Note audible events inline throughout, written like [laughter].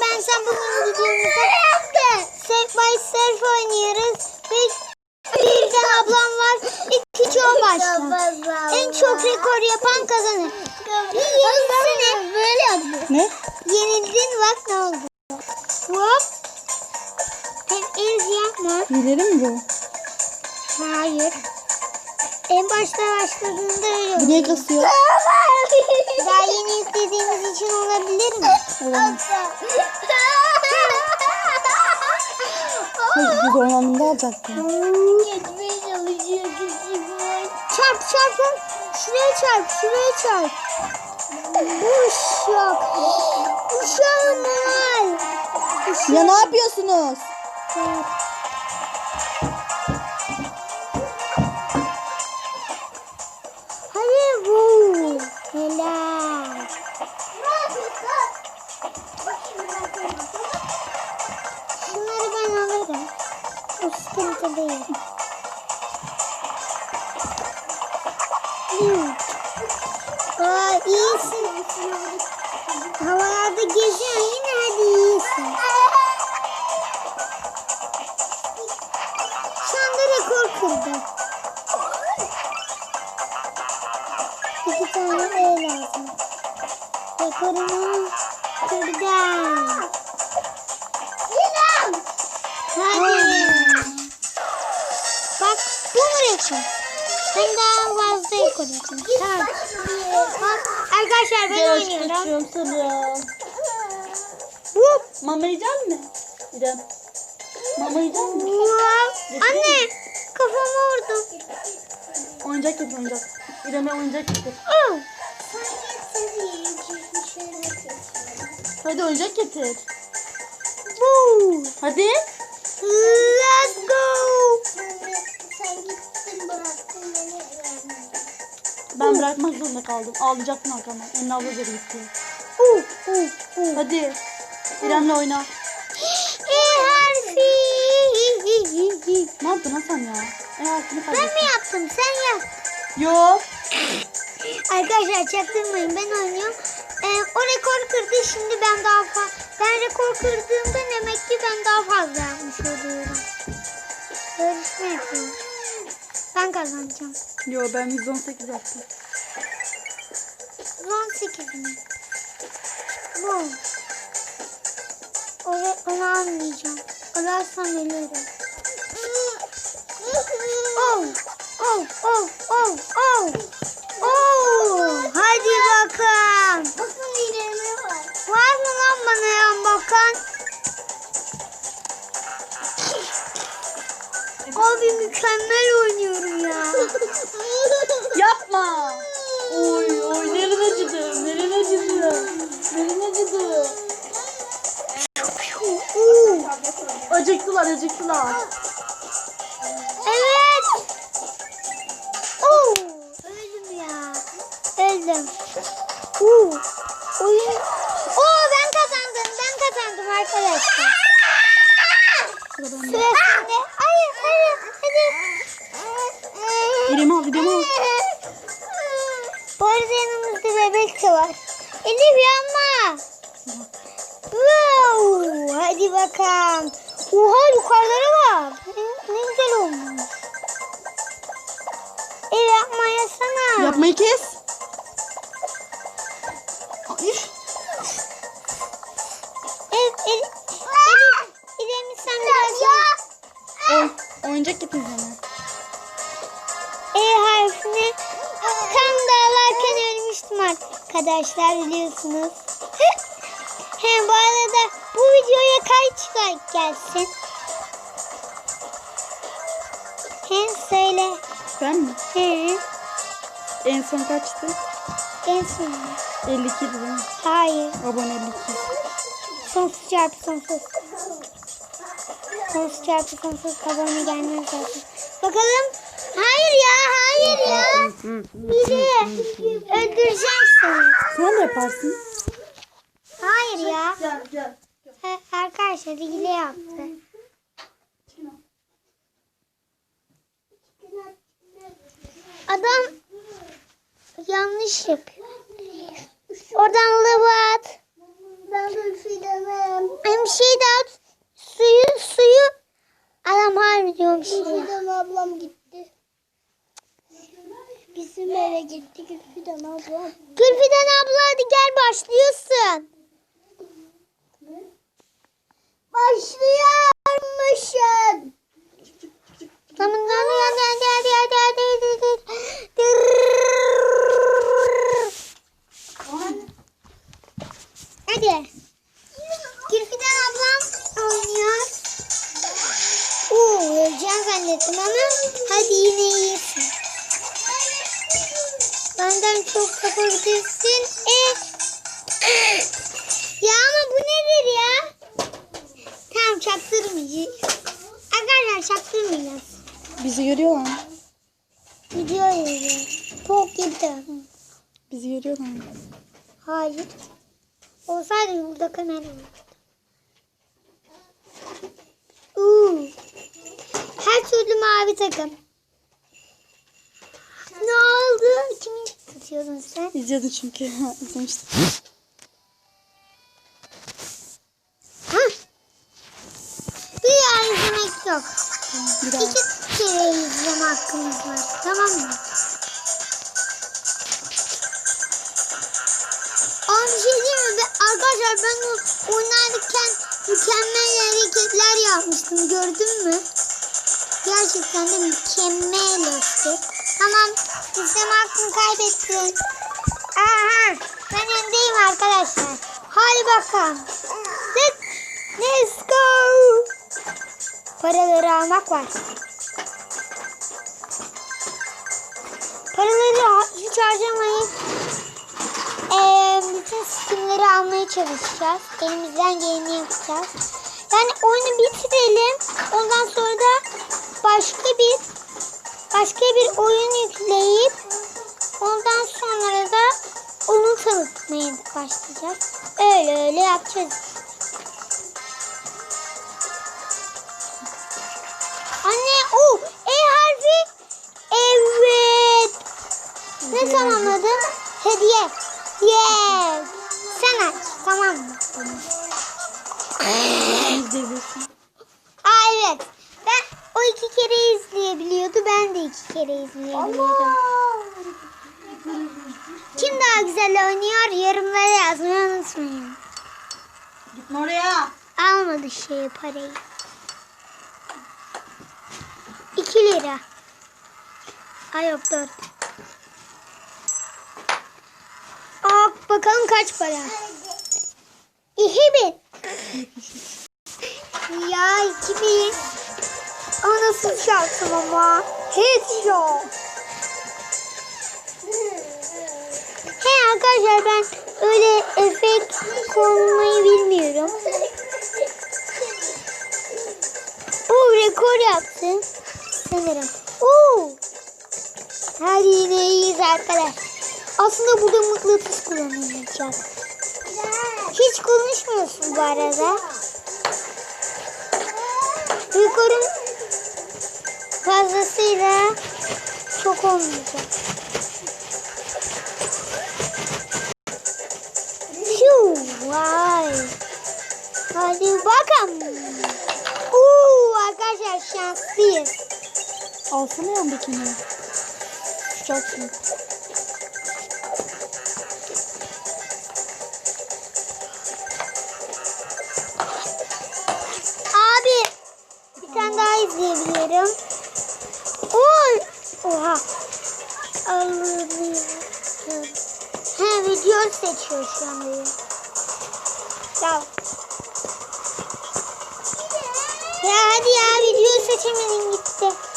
ben sen bugün videomuzda Safe by Surf oynuyoruz. Ve bir de ablam var. İki çoğu başla. En çok rekor yapan kazanır. Yenilsene. Böyle yaptı. Ne? Yenildin bak ne oldu. Hop. Hem el yapma. Hileli mi bu? Hayır. En başta başladığında öyle Bu niye kasıyor? Daha yeni istediğimiz için olabilir mi? Olamaz. Hayır biz ormanında alacaktım. Geçmeye çalışıyor küçük Çarp çarpın. Şuraya çarp, şuraya çarp. Uşak. Uşağım var. Ya ne yapıyorsunuz? Çarp. Sıkıntı değil. Aa, iyisin. Havalarda geziyorsun rekor? Ben daha fazla yapayım. Tamam. Bak arkadaşlar ben oynuyorum. kaçıyorum sana. Hop. Mama yiyecek mi? İrem. Mama yiyecek mi? Wow. Anne kafama vurdum. Oyuncak getir oyuncak. İrem'e oyuncak getir. Oh. Hadi oyuncak getir. Boo. Hadi. Kaldım. Ağlayacaktın arkamdan. Emine abla geri gitti. Uh, uh, uh. Hadi. İrem'le oyna. E harfi. Ne yaptın Hasan ya? E harfini Ben kaybettin. mi yaptım? Sen yap. Yok. Arkadaşlar çaktırmayın ben oynuyorum. Ee, o rekor kırdı şimdi ben daha fazla. Ben rekor kırdığımda demek ki ben daha fazla yapmış oluyorum. Yarışma yapıyorum. Ben kazanacağım. Yok ben 118 yaptım. 18 mi? Bu. Onu, onu almayacağım. Alarsam ölürüm. Oh, oh, oh, oh, oh. Oh, hadi bakalım. Var mı lan bana yan bakan? [laughs] Abi mükemmel oynuyorum ya. [laughs] Yapma. Oy oy neren acıdı? Neren acıdı? Neren acıdı? Oo, Acıktılar acıktılar. evet. Oo, öldüm ya. Öldüm. Oo, oyun. Oo, ben kazandım. Ben kazandım arkadaşlar. Sıra Bakalım. Oha yukarılara bak. Ne, ne güzel olmuş. Ev yapma yasana. Yapmayı kes. Ay, Ev, el, Elif, İrem'i sen biraz ya. Oy, oyuncak getir bana. E harfini tam dağlarken ölmüştüm arkadaşlar biliyorsunuz. [laughs] Hem bu arada bu videoya kaç like gelsin? Hem söyle. Ben mi? He, En son kaçtı? en son. 52 değil mi? Hayır. Abone 52. Sonsuz çarpı sonsuz. Sonsuz çarpı sonsuz abone gelmez zaten. Bakalım. Hayır ya, hayır ya. Biri öldüreceğim seni. Sen de yaparsın. Hayır ya. Gel gel. Arkadaşlar hile yaptı. Adam yanlış yapıyor. Oradan lava at. Şey Hem şey daha. Suyu suyu. Adam harbi diyormuş. Fidan şey ablam gitti. Bizim eve gitti Gülfidan abla. Gülfidan abla hadi gel başlıyorsun başlıyormuşum. Tamam hadi hadi hadi hadi hadi hadi. Hadi. Gülfiden ablam oynuyor. Oo, öleceğim zannettim ama hadi yine iyisin. Benden çok yapabilirsin. E. Ya ama bu nedir ya? Tamam çaktırmayacağız. Arkadaşlar çaktırmayacağız. Bizi görüyorlar mı? Video izliyor. Çok gitti. Bizi görüyorlar mı? Hayır. Olsaydı burada kamera vardı. Uuu. Her türlü mavi takım. Ne oldu? Kimi tutuyordun sen? İzliyordum çünkü. [laughs] İzlemiştim. Bir daha. İki kere izleme hakkımız var. Tamam mı? Ama bir şey diyeyim mi? Arkadaşlar ben oynarken mükemmel hareketler yapmıştım. Gördün mü? Gerçekten de mükemmel işte. Tamam. İzleme hakkını kaybettin. Aha. Ben öndeyim arkadaşlar. Hadi bakalım. Let's, let's go. Paraları almak var. Paraları hiç harcamayın. Ee, bütün skinleri almaya çalışacağız. Elimizden geleni yapacağız. Yani oyunu bitirelim. Ondan sonra da başka bir başka bir oyun yükleyip ondan sonra da onu tanıtmaya başlayacağız. Öyle öyle yapacağız. Ne tamamladın? Hediye. Yes. Sen aç tamam mı? Aa evet. Ben o iki kere izleyebiliyordu. Ben de iki kere izleyebiliyordum. Kim daha güzel oynuyor? Yorumlara yazmayı unutmayın. Gitme oraya. Almadı şey parayı. 2 lira. Ay yok 4. Bakalım kaç para. İki bin. ya iki bin. Anasını şartım şey ama. Hiç yok. He arkadaşlar ben öyle efekt koymayı bilmiyorum. Bu rekor yaptı. Sanırım. Oo. Hadi iyiyiz arkadaşlar. Aslında burada mıknatıs kullanılacak. Hiç konuşmuyorsun bu arada. Rekorun fazlasıyla çok olmayacak. Phew, vay. Hadi bakalım. Oo, arkadaşlar şanslıyız. Alsana yandakini. Tutacaksın. Abi seçiyor şu an. beni. Ol. Ya hadi ya video seçemedin gitti.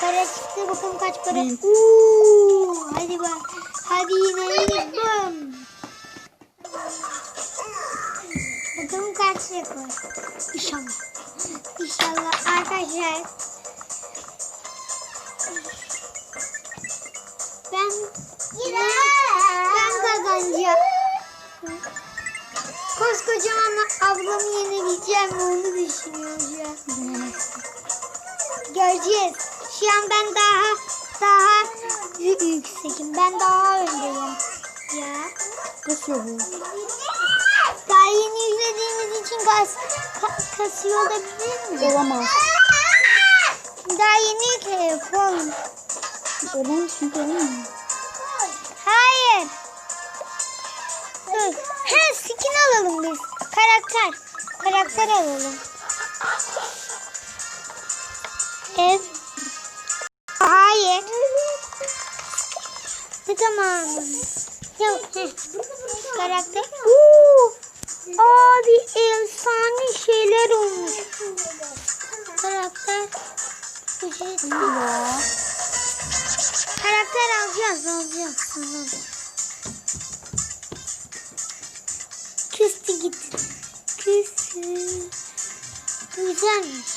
Para. Çıktı bakalım kaç para. Uuu, hadi bak. Hadi yine yine bum. Bakalım kaç rekor. İnşallah. İnşallah arkadaşlar. Ben yine ben kazanacağım. Koskoca kocaman ablamı yenebileceğim mi onu düşünüyorum şu an. Göreceğiz. Şu an ben daha daha yüksekim. Ben daha öndeyim. Ya. Kasıyor bu. Daha yeni yüklediğimiz için kas, ka- kasıyor olabilir mi? Olamaz. Daha yeni oğlum. Olamaz çünkü olamaz. Hayır. Dur. Ha skin alalım biz. Karakter. Karakter alalım. Ev. Ne zaman? Ya. Karakter. Oo. Abi efsane şeyler olmuş. Karakter. Karakter alacağız, alacağız. Küstü git. Küstü. Güzelmiş.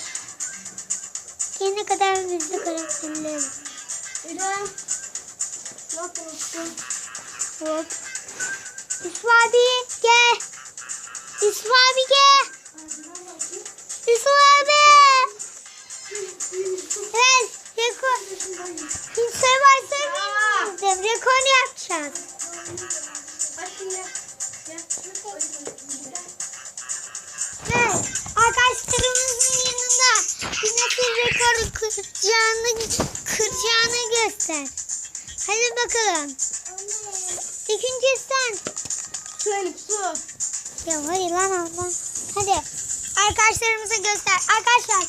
Yine kadar bizde karakterler. İrem. Yapıyorsun? Hop. Yusuf abi gel. Abi gel. Arkadaşlarımıza göster. Arkadaşlar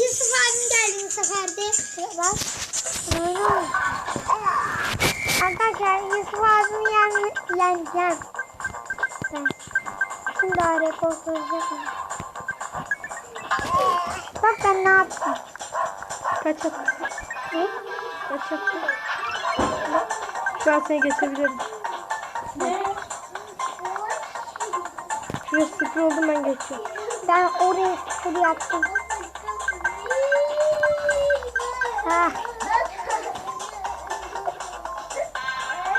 Yusuf abim geldi bu sefer de. Şuraya bak. Şuraya bak. Arkadaşlar Yusuf abimi yen, yeneceğim. Şimdi daha rekor kıracağım. Bak ben ne yaptım. Kaç yaptın? Ne? Kaç yaptın? Şu an seni geçebilirim. Şurası sıfır oldu ben geçiyorum. Ben oraya sıfır yaptım. Ha.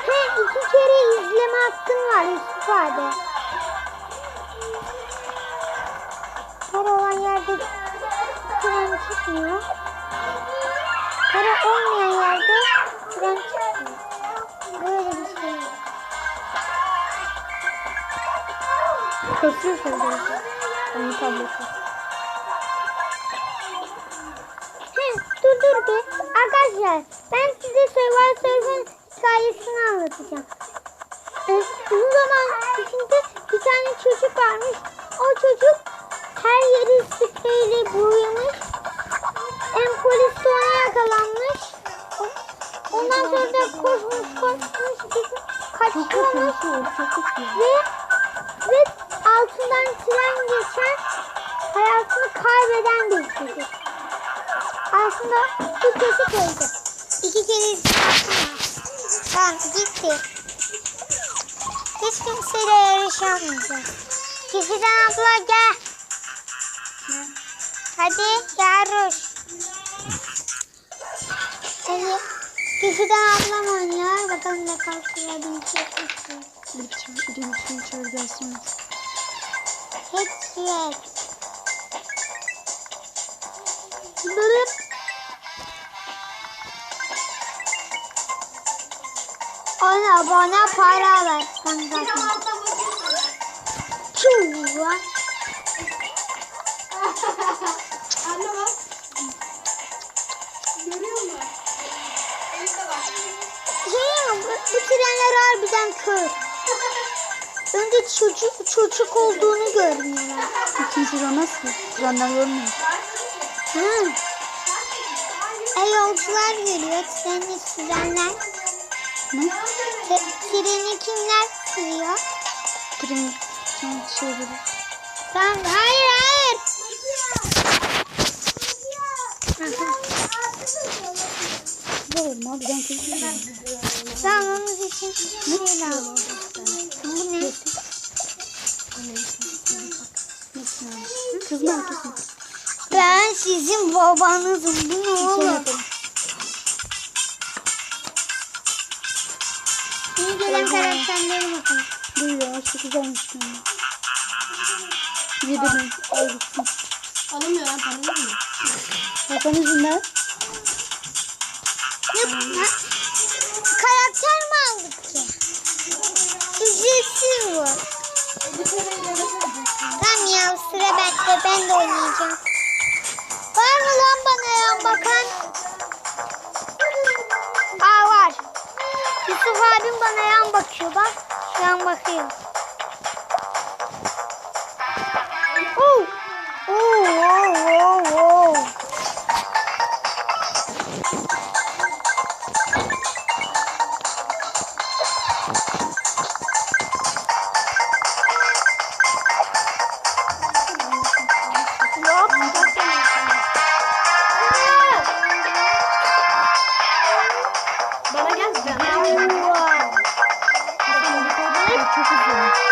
He iki kere izleme hakkın var Yusuf abi. Para olan yerde tren çıkmıyor. Para olmayan yerde tren çıkmıyor. Böyle bir şey. Kasıyor seni de. Onun tableti. Dur dur bir. Arkadaşlar ben size Survivor Surfer'ın hikayesini anlatacağım. Ee, uzun zaman içinde bir tane çocuk varmış. O çocuk her yeri spreyle boyamış. En polis ona yakalanmış. Ondan sonra da koşmuş koşmuş kötü. ve ve altından tren geçen hayatını kaybeden bir çocuk. Aslında bir çocuk öldü. İki kere. Tamam gitti. Hiç kimseyle yarışamayacağız. Kişiden abla gel. Hadi yarış. Hadi. Kişiden ablam oynuyor. Bakalım ne kalkırabilecek misin? Bir çay, bir için içeri Bırıp. Ona bana para ver. Sen zaten. Çuva. Anne bak. Görüyor musun? Elif'e bak. Şey? Bu, bu trenler harbiden kör. [laughs] Önce çocuk çocuk olduğunu görmüyorlar. İkinci sıra nasıl? Trenler görmüyor. Hı. E yolcular görüyor. Treni sürenler. Ne? Te, treni kimler sürüyor? Tren, tren şeyleri. Tamam. Hayır hayır. Doğru abi ben. Tamam onun için şey lazım. Bu ne? Nasıl yani? Kız mı erkek mi? Ben sizin babanızım. Bu ne Şey oğlum? İyi gelen karakterlere bakın. Dur ya şu güzelmiş yani. Yedim. Alamıyor lan paramı mı? Hakan yüzünden. Ne, ha, karakter mi aldık ki? Ücretsiz bu. Tamam ya sıra bende ben de oynayacağım. Var mı lan bana yan bakan? Aa var. Yusuf abim bana yan bakıyor bak. Yan bakıyor. Oo. Oo, oo, oo, oo. Sen. Çok uzun.